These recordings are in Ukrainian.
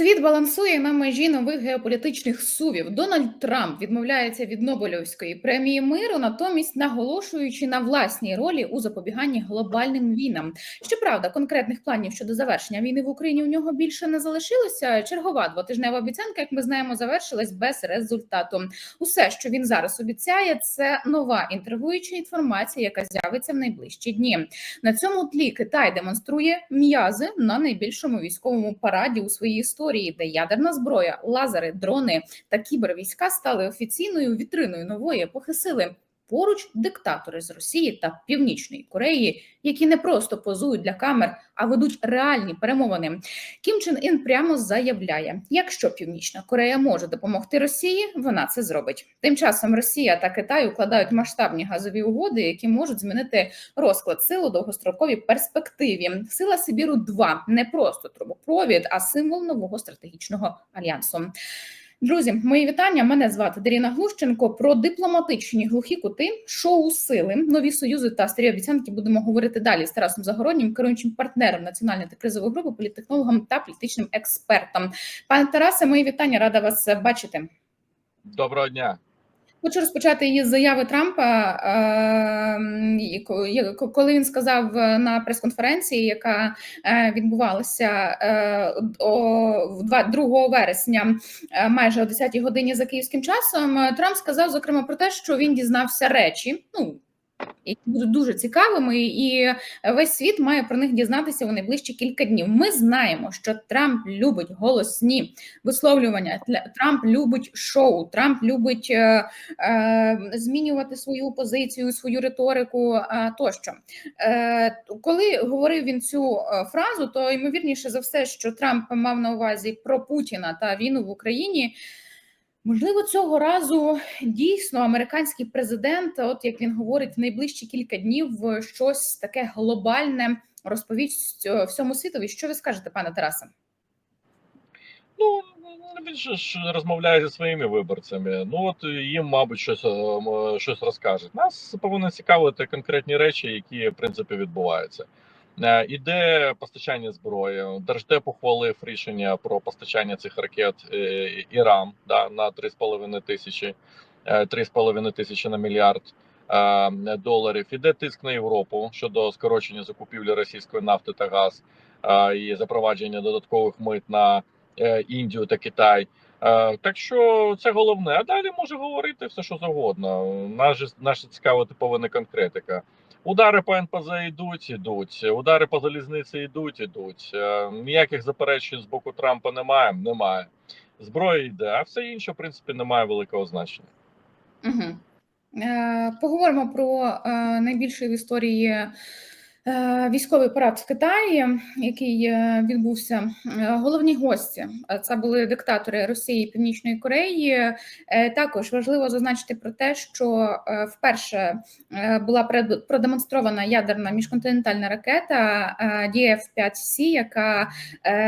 Світ балансує на межі нових геополітичних сувів. Дональд Трамп відмовляється від Нобелівської премії миру, натомість наголошуючи на власній ролі у запобіганні глобальним війнам. Щоправда, конкретних планів щодо завершення війни в Україні у нього більше не залишилося. Чергова двотижнева обіцянка, як ми знаємо, завершилась без результату. Усе, що він зараз обіцяє, це нова інтригуюча інформація, яка з'явиться в найближчі дні. На цьому тлі Китай демонструє м'язи на найбільшому військовому параді у своїй історії, де ядерна зброя, лазери, дрони та кібервійська стали офіційною вітриною нової епохи сили. Поруч диктатори з Росії та Північної Кореї, які не просто позують для камер, а ведуть реальні перемовини. Кім Чен Ін прямо заявляє: якщо Північна Корея може допомогти Росії, вона це зробить. Тим часом Росія та Китай укладають масштабні газові угоди, які можуть змінити розклад сил у довгостроковій перспективі. Сила Сибіру 2 не просто трубопровід, а символ нового стратегічного альянсу. Друзі, мої вітання. Мене звати Даріна Глущенко. Про дипломатичні глухі кути, шоу сили, нові союзи та старі обіцянки будемо говорити далі з Тарасом Загороднім, керуючим партнером національної та кризової групи, політтехнологом та політичним експертом. Пане Тарасе, мої вітання, рада вас бачити. Доброго дня. Хочу розпочати її з заяви Трампа, е, коли він сказав на прес-конференції, яка е, відбувалася е, 2 вересня, е, майже о 10-й годині за київським часом. Трамп сказав зокрема про те, що він дізнався речі. Ну які будуть дуже цікавими, і весь світ має про них дізнатися у найближчі кілька днів. Ми знаємо, що Трамп любить голосні висловлювання. Трамп любить шоу, Трамп любить е, е, змінювати свою позицію, свою риторику е, тощо. Е, Коли говорив він цю фразу, то ймовірніше за все, що Трамп мав на увазі про Путіна та війну в Україні. Можливо, цього разу дійсно американський президент, от як він говорить, в найближчі кілька днів щось таке глобальне розповість всьому світові. Що ви скажете, пане Тарасе? Ну же ж розмовляє зі своїми виборцями. Ну от їм, мабуть, щось щось розкажуть. Нас повинні цікавити конкретні речі, які в принципі відбуваються. Е, іде постачання зброї. Держдеп ухвалив рішення про постачання цих ракет е, Ірам да, на 3,5 тисячі 3,5 е, тисячі на мільярд доларів. Іде тиск на Європу щодо скорочення закупівлі російської нафти та газ і запровадження додаткових мит на Індію та Китай. Так що це головне. А далі може говорити все, що завгодно. Наш наша цікава типована конкретика. Удари по НПЗ йдуть, ідуть. Удари по залізниці йдуть, ідуть. Е, ніяких заперечень з боку Трампа немає. Немає. Зброя йде, а все інше, в принципі, не має великого значення. Угу. Поговоримо про е, найбільше в історії. Е, військовий парад в Китаї, який е, відбувся, е, головні гості це були диктатори Росії і Північної Кореї. Також важливо зазначити про те, що вперше була продемонстрована ядерна міжконтинентальна ракета DF-5C, яка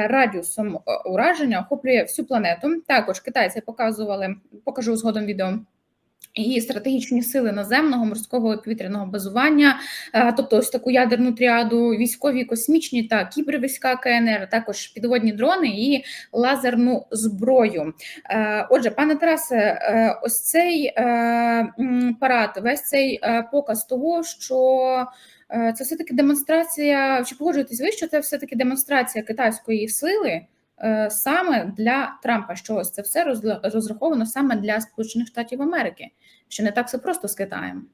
радіусом ураження охоплює всю планету. Також китайці показували, покажу згодом відео і стратегічні сили наземного, морського і повітряного базування, е, тобто ось таку ядерну тріаду, військові, космічні та кібервійська КНР, також підводні дрони і лазерну зброю. Е, отже, пане Тарасе, е, ось цей парад, весь цей показ того, що це все таки демонстрація. Чи погоджуєтесь ви, що це все таки демонстрація китайської сили? Е, саме для Трампа, що ось це все розраховано саме для Сполучених Штатів Америки, що не так все просто з Китаєм.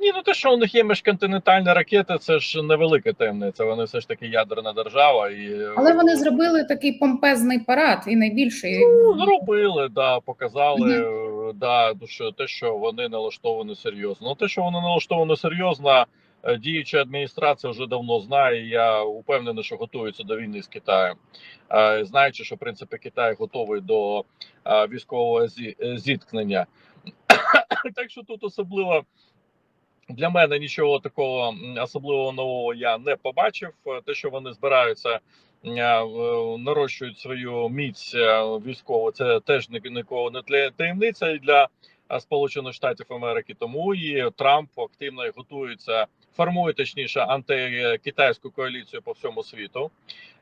Ні, ну те, що у них є міжконтинентальна ракета, це ж невелика таємниця. Вони все ж таки ядерна держава, і але вони зробили такий помпезний парад і найбільший Ну, зробили, да, показали угу. да, що те, що вони налаштовані серйозно. Ну те, що вони налаштовані серйозно. Е, діюча адміністрація вже давно знає. Я упевнений, що готується до війни з Китаєм, е, знаючи, що в принципі Китай готовий до е, військового зіткнення. Так що тут особливо. Для мене нічого такого особливого нового я не побачив. Те, що вони збираються, нарощують свою міць військову, це теж нікого не таємниця і для Сполучених Штатів Америки. Тому і Трамп активно готується формує точніше антикитайську коаліцію по всьому світу,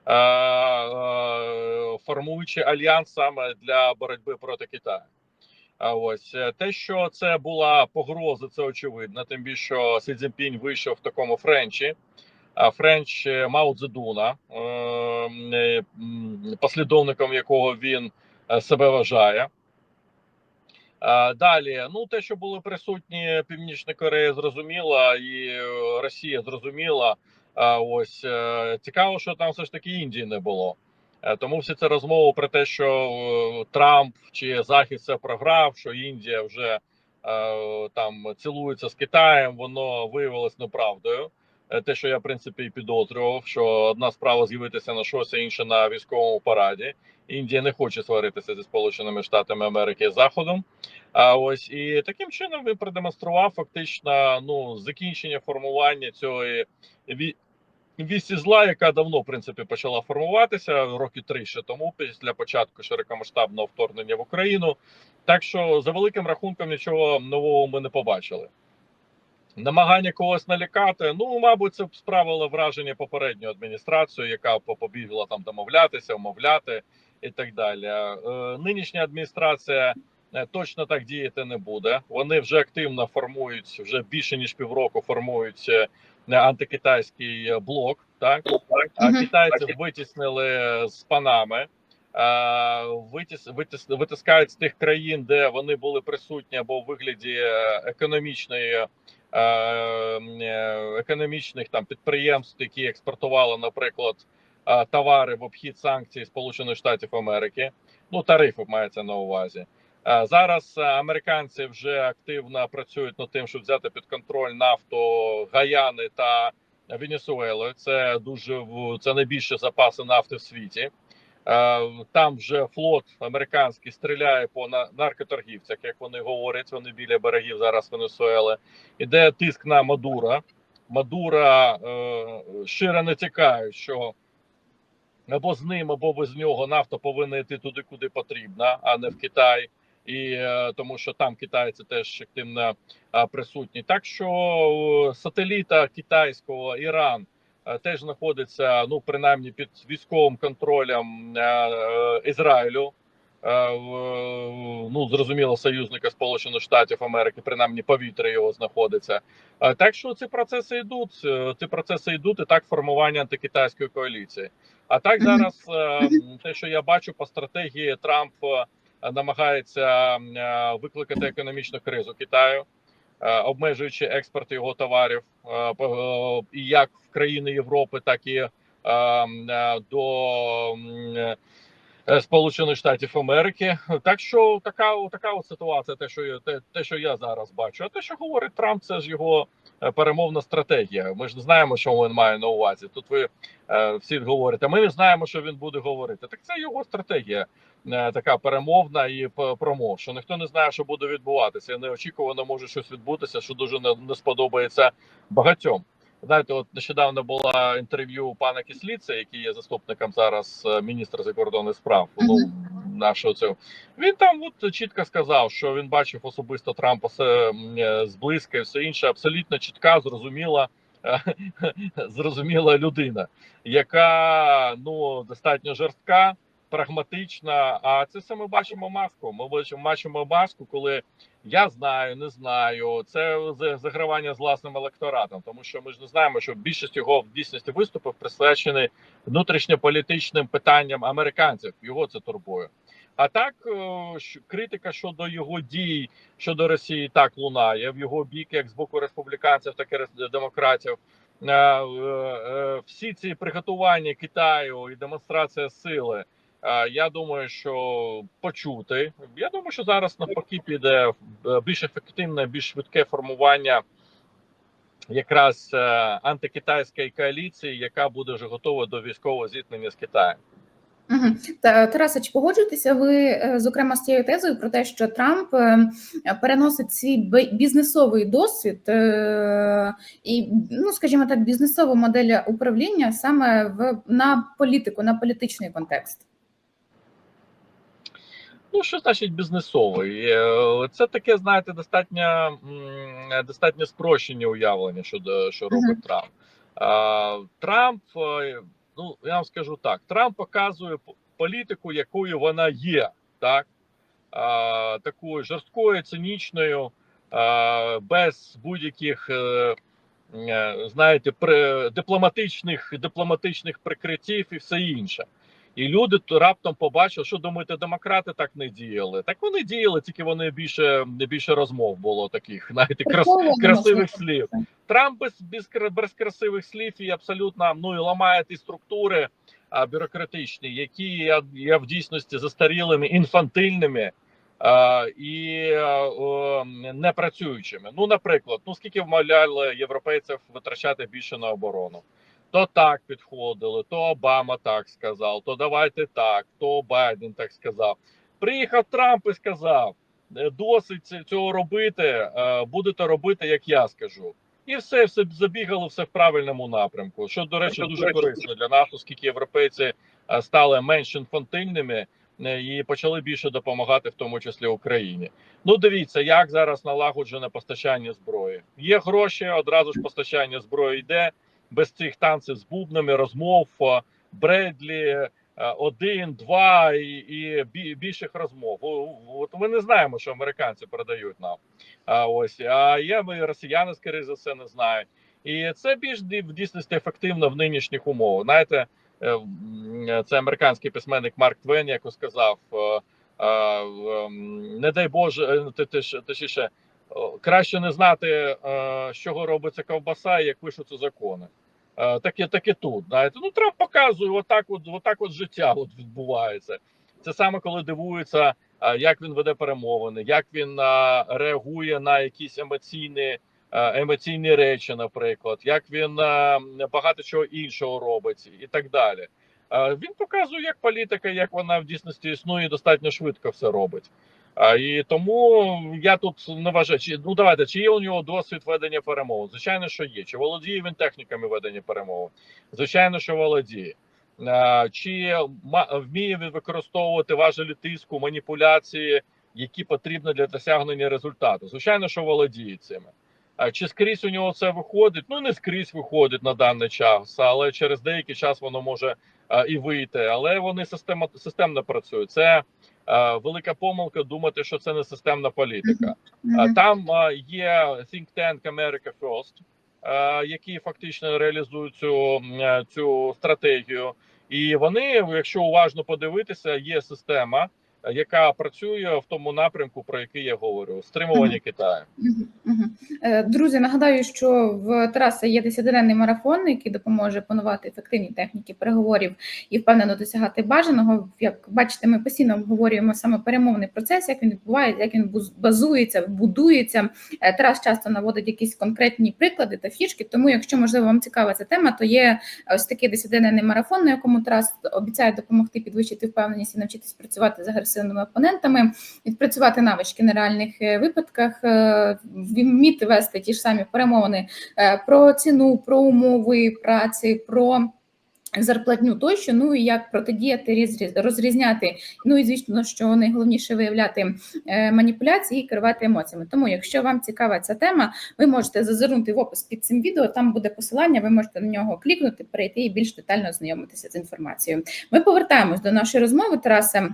е, е, формуючи альянс саме для боротьби проти Китаю. А ось е, те, що це була погроза, це очевидно. Тим більше що Сі Цзіньпінь вийшов в такому френчі. А Френч Мао Цзедуна, послідовником якого він себе вважає. А, Далі, ну те, що були присутні Північна Корея, зрозуміла, і е, Росія зрозуміла. Ось е, цікаво, що там все ж таки Індії не було. Е, Тому всі це розмови про те, що е, Трамп чи Захід це програв, що Індія вже е, там цілується з Китаєм, воно виявилось неправдою. Е, Те, що я в принципі і підозрював, що одна справа з'явитися на щось, інша на військовому параді. Індія не хоче сваритися зі Сполученими Штатами Америки і Заходом. А ось і таким чином він продемонстрував фактично ну закінчення формування цієї ві- вісі зла, яка давно в принципі почала формуватися роки три ще тому, після початку широкомасштабного вторгнення в Україну. Так що за великим рахунком нічого нового ми не побачили. Намагання когось налякати. Ну, мабуть, це справило враження попередньої адміністрації, яка побігла там домовлятися, умовляти і так далі. Е, нинішня адміністрація е, точно так діяти не буде. Вони вже активно формують вже більше ніж півроку. Формують е, антикитайський блок. Так а китайців витіснили з панами. Витіс, витіс, витискають з тих країн, де вони були присутні або в вигляді економічної економічних там підприємств, які експортували, наприклад, е, товари в обхід санкцій Сполучених Штатів Америки. Ну тарифи мається на увазі. Е, Зараз е, американці вже активно працюють над тим, щоб взяти під контроль нафту Гаяни та Венесуели. Це дуже це найбільші запаси нафти в світі. Е, Там вже флот американський стріляє по наркоторгівцях, як вони говорять. Вони біля берегів зараз Венесуели. Іде тиск на Мадура. Мадура е, щиро натякають, що або з ним, або без нього нафта повинна йти туди, куди потрібно, а не в Китай. І е, тому, що там китайці теж активно е, присутні. Так що е, сателіта китайського Іран теж знаходиться ну принаймні під військовим контролем е, е, Ізраїлю. Е, ну зрозуміло, союзника Сполучених Штатів Америки, принаймні повітря його знаходиться. Е, Так що ці процеси йдуть. е, Ці процеси йдуть і так формування антикитайської коаліції. А так зараз е, те, що я бачу по стратегії, Трамп е, намагається е, викликати економічну кризу Китаю, е, обмежуючи експорт його товарів е, е, і як в країни Європи, так і е, е, до е, Сполучених Штатів Америки. Так що така, така от ситуація, те, що те, те, що я зараз бачу. А те, що говорить Трамп, це ж його е, перемовна стратегія. Ми ж не знаємо, що він має на увазі. Тут ви е, всі говорите, ми не знаємо, що він буде говорити. Так це його стратегія. е, Така перемовна і промов, що ніхто не знає, що буде відбуватися. І неочікувано може щось відбутися, що дуже не, не сподобається багатьом. Знаєте, от нещодавно було інтерв'ю пана Кисліця, який є заступником зараз е, міністра закордонних справ. Ну нашого цього він там от чітко сказав, що він бачив особисто Трампа е, зблизька і все інше. Абсолютно чітка, зрозуміла, е, зрозуміла людина, яка ну достатньо жорстка, прагматична. А це все ми бачимо маску. Ми бачимо бачимо маску, коли я знаю, не знаю. Це за- загравання з власним електоратом, тому що ми ж не знаємо, що більшість його в дійсності виступів присвячені внутрішньополітичним питанням американців. Його це турбує. А так, е, критика щодо його дій щодо Росії так лунає в його бік, як з боку республіканців, так і демократів. Е, е, Всі ці приготування Китаю і демонстрація сили. Я думаю, що почути. Я думаю, що зараз навпаки піде більш ефективне, більш швидке формування якраз антикитайської коаліції, яка буде вже готова до військового зіткнення з Китаєм. Мгм. Та чи погоджуєтеся ви е, зокрема з тією тезою про те, що Трамп е, переносить свій бізнесовий досвід е, і, ну скажімо так, бізнесову модель управління саме в на політику, на політичний контекст? Ну, що значить бізнесовий? Це таке, знаєте, достатньо достатньо спрощені уявлення, що, до- що робить Трамп. А, Трамп, е, ну я вам скажу так: Трамп показує політику, якою вона є, так? А, такою жорсткою, цинічною, а, без будь-яких. е, е, Знаєте, дипломатичних дипломатичних прикриттів і все інше. І люди раптом побачили, що думаєте, демократи так не діяли. Так вони діяли, тільки вони більше більше розмов було таких, знаєте, крас, красивих слів. Трамп без, без, без красивих слів і абсолютно ну і ламає ті структури а, бюрократичні, які є, є в дійсності застарілими, інфантильними а, і а, непрацюючими. Ну, наприклад, ну скільки вмовляли європейців витрачати більше на оборону. То так підходили, то Обама так сказав, то давайте так, то Байден так сказав. Приїхав Трамп і сказав: «Е, досить цього робити, е, будете робити, як я скажу. І все, все забігало все в правильному напрямку. Що, до речі, дуже корисно для нас, оскільки європейці е, стали менш інфантильними і почали більше допомагати, в тому числі Україні. Ну, дивіться, як зараз налагоджене постачання зброї. Є гроші, одразу ж постачання зброї йде без цих танців з бубнами, розмов, е, Бредлі, е, один, два і, і більших розмов. От ми не знаємо, що американці передають нам. А ось а є ми росіяни, скоріше за все, не знають. І це більш в дійсності ефективно в нинішніх умовах. Знаєте, е, це американський письменник Марк Твен, як сказав. Не дай Боже, ти точніше, краще не знати, е, з чого робиться ковбаса, і як пишуться закони. Е, Так і, так і тут. Знаєте, ну Трамп показує, отак, от, отак от життя от відбувається. Це саме коли дивується, е, як він веде перемовини, як він е, реагує на якісь емоційні, е, емоційні речі, наприклад, як він е, багато чого іншого робить, і так далі. Е, Він показує, як політика, як вона в дійсності існує, і достатньо швидко все робить. І тому я тут не вважаю, чи ну давайте, чи є у нього досвід ведення перемовин? Звичайно, що є. Чи володіє він техніками ведення перемовин? Звичайно, що володіє. Чи вміє він використовувати важелі тиску, маніпуляції, які потрібні для досягнення результату? Звичайно, що володіє цими. Чи скрізь у нього це виходить? Ну не скрізь виходить на даний час, але через деякий час воно може і вийти. Але вони система системно працюють. Це велика помилка думати, що це не системна політика. А Там е, є think tank America First, е, які фактично реалізують цю, е, цю стратегію. І вони, якщо уважно подивитися, є система, е, яка працює в тому напрямку, про який я говорю: стримування Китаю. Мгм, мгм. Е, Друзі, нагадаю, що в Тараса є десятиденний марафон, який допоможе панувати ефективні техніки переговорів і впевнено досягати бажаного. Як бачите, ми постійно обговорюємо саме перемовний процес, як він відбувається, як він базується, будується. Е, Тарас часто наводить якісь конкретні приклади та фішки. Тому, якщо можливо вам цікава ця тема, то є ось такий десятиденний марафон, на якому Тарас обіцяє допомогти підвищити впевненість і навчитись працювати з агресивними опонентами відпрацювати навички на реальних е, випадках, е, вміти вести ті ж самі перемовини е, про ціну, про умови праці, про зарплатню тощо, ну і як протидіяти розрізняти. Ну і звісно, що найголовніше виявляти маніпуляції і керувати емоціями. Тому, якщо вам цікава ця тема, ви можете зазирнути в опис під цим відео. Там буде посилання. Ви можете на нього клікнути, перейти і більш детально ознайомитися з інформацією. Ми повертаємось до нашої розмови, Тарасе.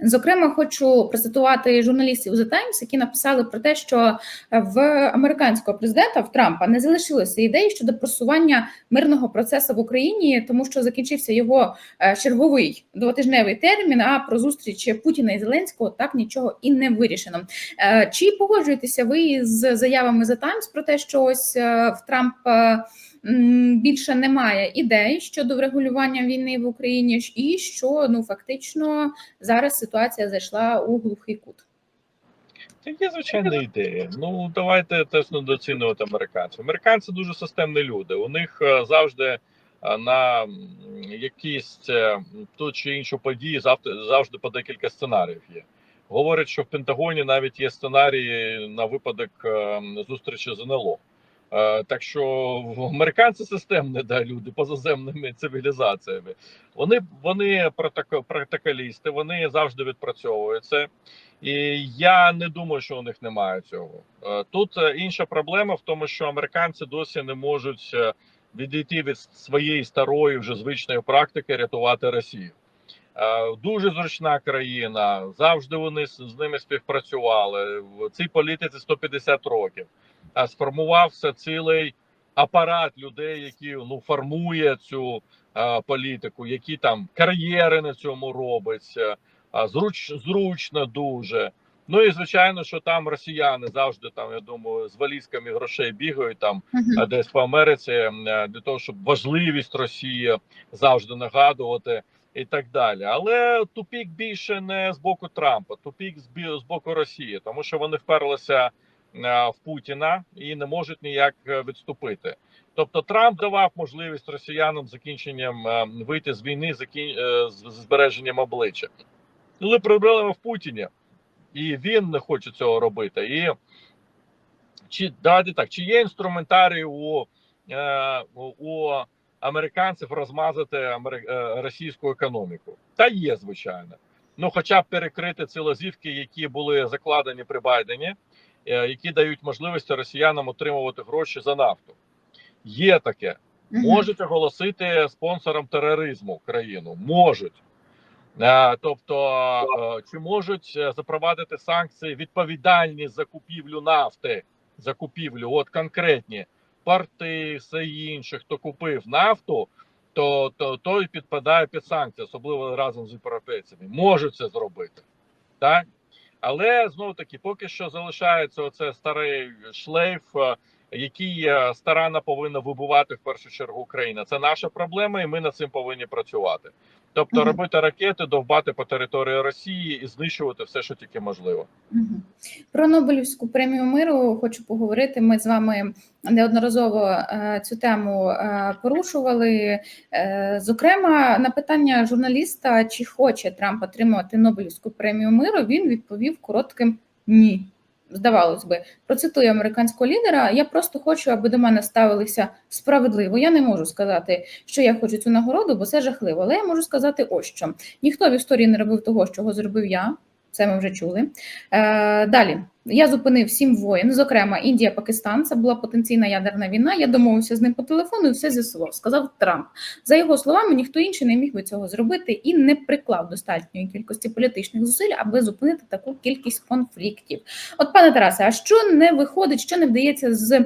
Зокрема, хочу процитувати журналістів The Times, які написали про те, що в американського президента в Трампа не залишилося ідей щодо просування мирного процесу в Україні, тому що закінчився його е, черговий двотижневий термін. А про зустріч Путіна і Зеленського так нічого і не вирішено. Е, Чи погоджуєтеся ви з заявами The Times про те, що ось е, в Трампа більше немає ідей щодо врегулювання війни в Україні, і що ну фактично зараз ситуація зайшла у глухий кут. Це є звичайна ідея. Ну давайте теж недооцінювати американців. Американці дуже системні люди. У них е, завжди е, на якісь е, ту чи іншу подію завжди по декілька сценаріїв є. Говорять, що в Пентагоні навіть є сценарії на випадок е, зустрічі з НЛО. Е, Так що американці системні да, люди позаземними цивілізаціями. Вони вони протоко- протоколісти, вони завжди відпрацьовують це. І я не думаю, що у них немає цього. Е, Тут е, інша проблема в тому, що американці досі не можуть відійти від своєї старої вже звичної практики рятувати Росію. Дуже зручна країна. Завжди вони з ними співпрацювали. В цій політиці 150 років. А сформувався цілий апарат людей, які ну формує цю е, політику, які там кар'єри на цьому робиться, а зруч, зручно дуже. Ну і звичайно, що там росіяни завжди там, я думаю, з валізками грошей бігають там Мгм. а десь по Америці е, для того, щоб важливість Росії завжди нагадувати і так далі. Але тупік більше не з боку Трампа, тупік з боку Росії, тому що вони вперлися е, в Путіна і не можуть ніяк е, відступити. Тобто Трамп давав можливість росіянам закінченням е, вийти з війни е, з збереженням обличчя. Але проблема в Путіні, і він не хоче цього робити. І чи давайте так, чи є інструментарій у, е, у- американців розмазати е, російську економіку? Та є, звичайно. Ну, хоча перекрити ці лазівки, які були закладені при Байдені, е, які дають можливість росіянам отримувати гроші за нафту. Є таке. Можуть оголосити спонсором тероризму країну. Можуть. Е, Тобто, е, чи можуть е, запровадити санкції відповідальні за купівлю нафти, за купівлю, от конкретні порти, все інше, хто купив нафту, то, то той підпадає під санкції, особливо разом з європейцями. Можуть це зробити. Так? Але знову таки, поки що залишається оце старий шлейф, е, який старана старанно повинна вибувати в першу чергу Україна. Це наша проблема, і ми над цим повинні працювати. Тобто Мгм. робити ракети, довбати по території Росії і знищувати все, що тільки можливо. Мгм. Про Нобелівську премію миру хочу поговорити. Ми з вами неодноразово е, цю тему е, порушували. Е, Зокрема, на питання журналіста, чи хоче Трамп отримувати Нобелівську премію миру, він відповів коротким ні. Здавалось би, процитую американського лідера. Я просто хочу, аби до мене ставилися справедливо. Я не можу сказати, що я хочу цю нагороду, бо це жахливо. Але я можу сказати ось що: ніхто в історії не робив того, чого зробив я. Це ми вже чули. Е, далі я зупинив сім воєн, зокрема Індія, Пакистан. Це була потенційна ядерна війна. Я домовився з ним по телефону і все з'ясував. Сказав Трамп. За його словами, ніхто інший не міг би цього зробити і не приклав достатньої кількості політичних зусиль, аби зупинити таку кількість конфліктів. От, пане Тарасе, а що не виходить, що не вдається з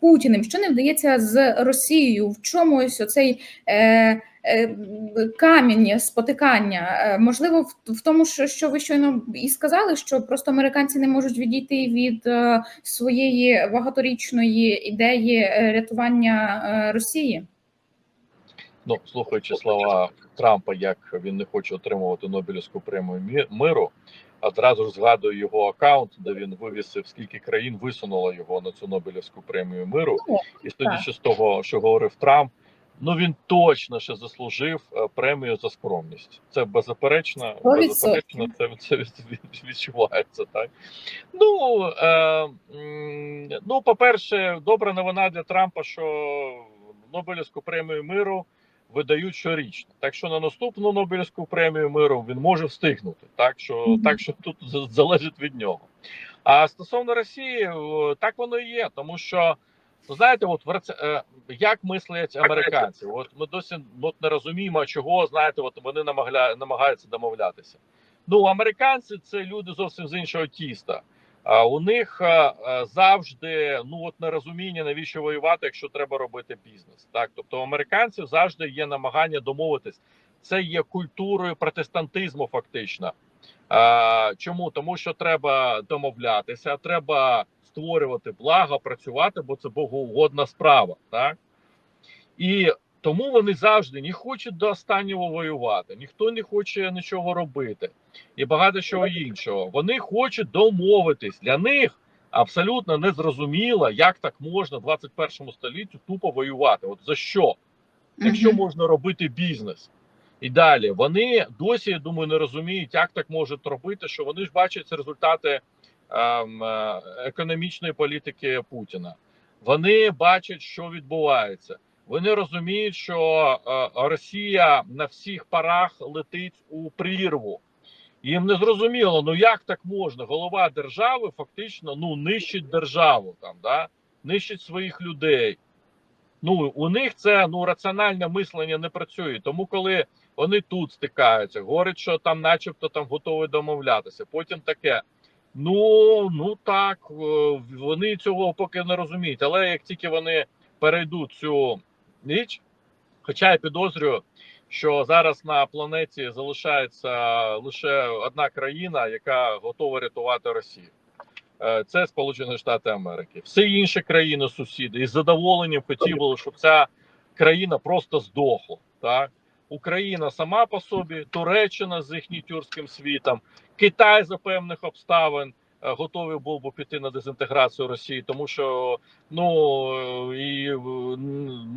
Путіним, що не вдається з Росією? В чому ось оцей е, е, камінь спотикання? Е, можливо, в, в тому, що, що ви щойно і сказали, що просто американці не можуть відійти від е, своєї багаторічної ідеї е, рятування е, Росії? Ну, слухаючи слова Трампа, як він не хоче отримувати Нобелівську премію миру, одразу ж згадую його аккаунт, де він вивісив, скільки країн висунуло його на цю Нобелівську премію миру. Ну, І судячи з того, що говорив Трамп, ну він точно ще заслужив е, премію за скромність. Це беззаперечно, беззаперечно це, це від- від- відчувається. Так ну, е, ну, по-перше, добра новина для Трампа, що Нобелівську премію миру видають щорічно. Так що на наступну Нобелівську премію миру він може встигнути. Так що, Мгм. так що тут залежить від нього. А стосовно Росії, так воно і є, тому що. Ну, знаєте, от е, як мислять американці? От ми досі от не розуміємо, чого знаєте, от вони намагля, намагаються домовлятися. Ну, американці це люди зовсім з іншого тіста. У них е, е, завжди ну от нерозуміння, навіщо воювати, якщо треба робити бізнес. Так, тобто у американців завжди є намагання домовитись. Це є культурою протестантизму, фактично. А, чому? Тому що треба домовлятися, треба створювати благо, працювати, бо це богоугодна справа. Так? І тому вони завжди не хочуть до останнього воювати, ніхто не хоче нічого робити і багато чого іншого. Вони хочуть домовитись. Для них абсолютно незрозуміло, як так можна в 21 столітті тупо воювати. От за що? Якщо можна робити бізнес. І далі вони досі, я думаю, не розуміють, як так можуть робити, що вони ж бачать результати ем, е, економічної політики Путіна. Вони бачать, що відбувається. Вони розуміють, що е, Росія на всіх парах летить у прірву. Їм не зрозуміло, ну як так можна? Голова держави фактично ну нищить державу там, да? нищить своїх людей. Ну у них це ну раціональне мислення не працює. Тому коли вони тут стикаються, говорять, що там, начебто, там готові домовлятися. Потім таке. Ну ну так, е, вони цього поки не розуміють. Але як тільки вони перейдуть цю річ, хоча я підозрюю, що зараз на планеті залишається лише одна країна, яка готова рятувати Росію. Е, Це Сполучені Штати Америки. Всі інші країни сусіди із задоволенням хотіли, щоб ця країна просто здохла. Так? Україна сама по собі, Туреччина з їхнім тюркським світом, Китай за певних обставин готовий був би піти на дезінтеграцію Росії, тому що ну е, і е,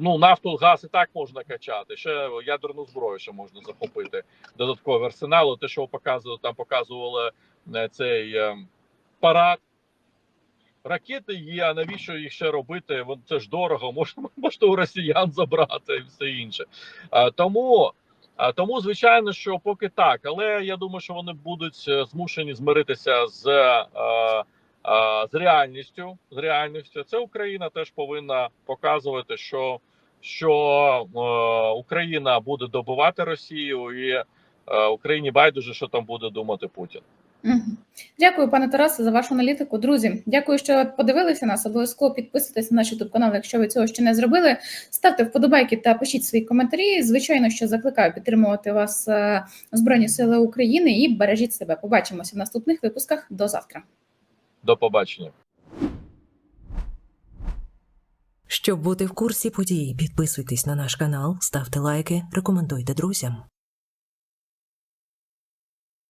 ну нафту, газ і так можна качати. Ще ядерну зброю ще можна захопити. Додатковий арсенал. Те, що показували, там показували е, цей е, парад. Ракети є, а навіщо їх ще робити? Це ж дорого, можна, можна у росіян забрати і все інше. Тому, тому, звичайно, що поки так, але я думаю, що вони будуть е, змушені змиритися з, е, е, з реальністю. З реальністю. Це Україна теж повинна показувати, що, що е, Україна буде добивати Росію, і е, Україні байдуже, що там буде думати Путін. Дякую, пане Тарасе, за вашу аналітику. Друзі, дякую, що подивилися нас. Обов'язково підписуйтесь на наш youtube канал, якщо ви цього ще не зробили. Ставте вподобайки та пишіть свої коментарі. Звичайно, що закликаю підтримувати вас е, Збройні Сили України і бережіть себе. Побачимося в наступних випусках. До завтра. До побачення. Щоб бути в курсі подій, підписуйтесь на наш канал, ставте лайки, рекомендуйте друзям.